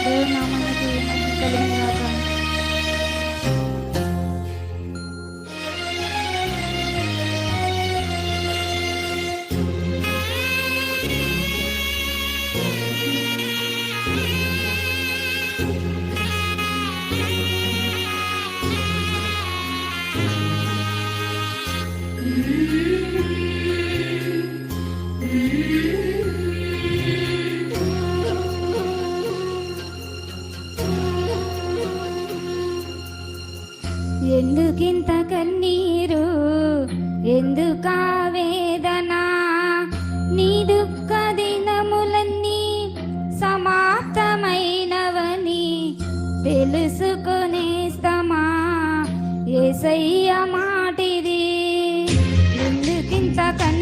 దేవుని నామానికి మహిమ కలుగును గాక. ఎందుకింత కన్నీరు? ఎందుకా వేదన? నీ దుఃఖ దినములన్నీ సమాప్తమైనవని తెలుసుకునేస్తమా ఏసయ్య మాటిది. ఎందుకింత కన్నీరు?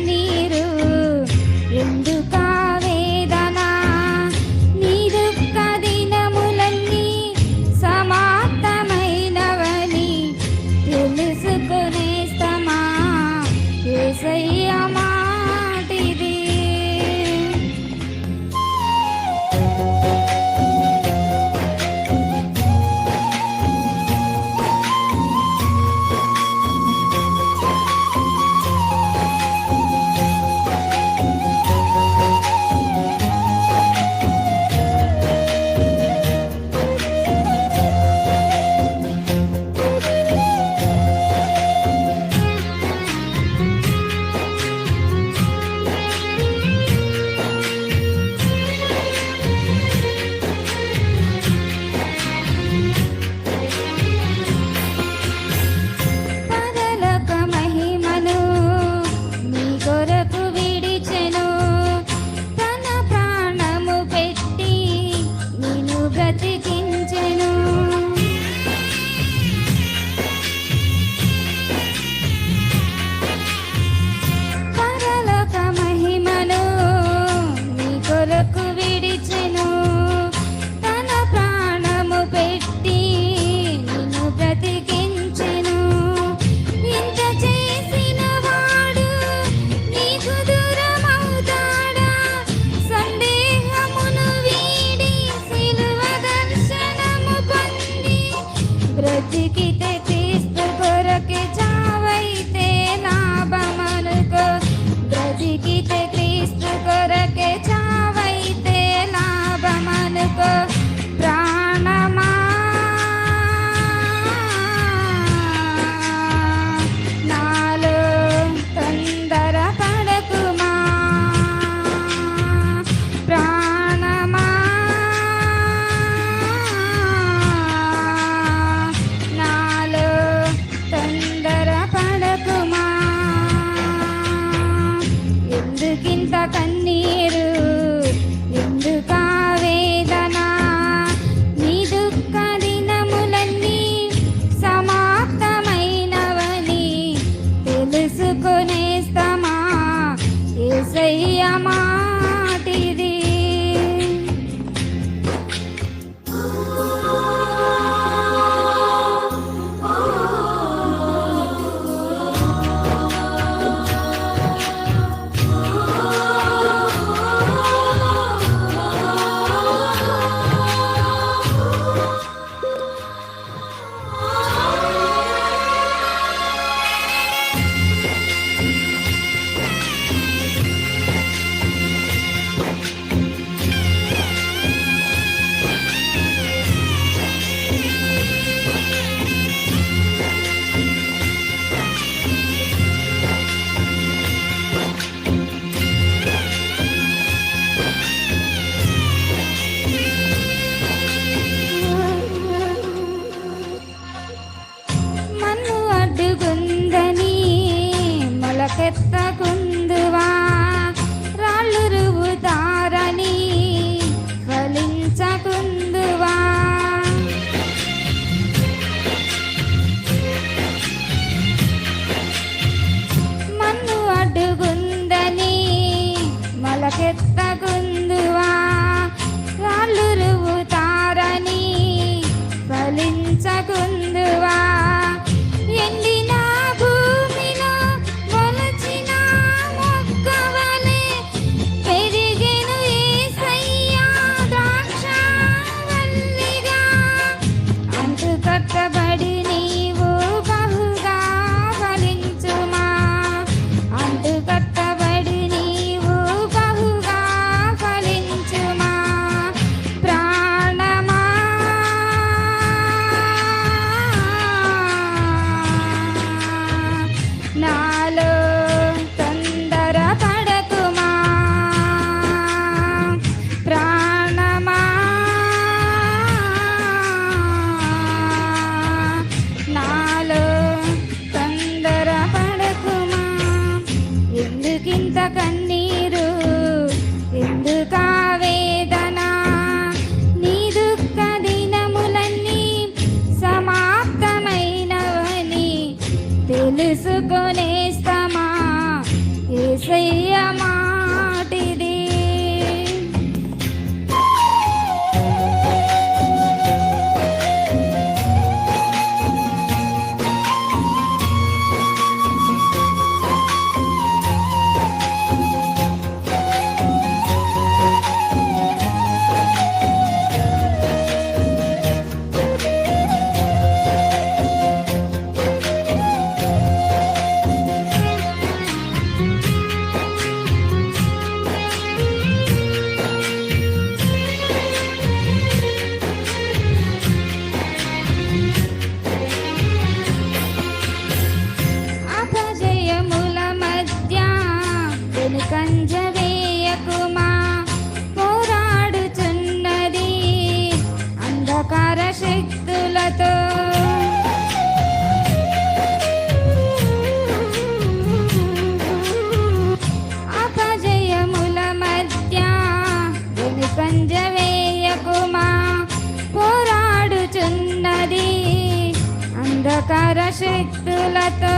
అంధకార శక్తులతో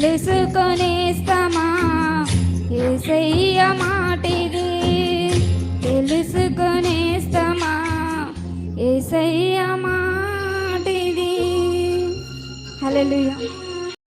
తెలుసుకొనేస్తమా? ఏసయ్య మాటిది తెలుసుకొనేస్తమా? ఏసయ్య మాటిది. హలో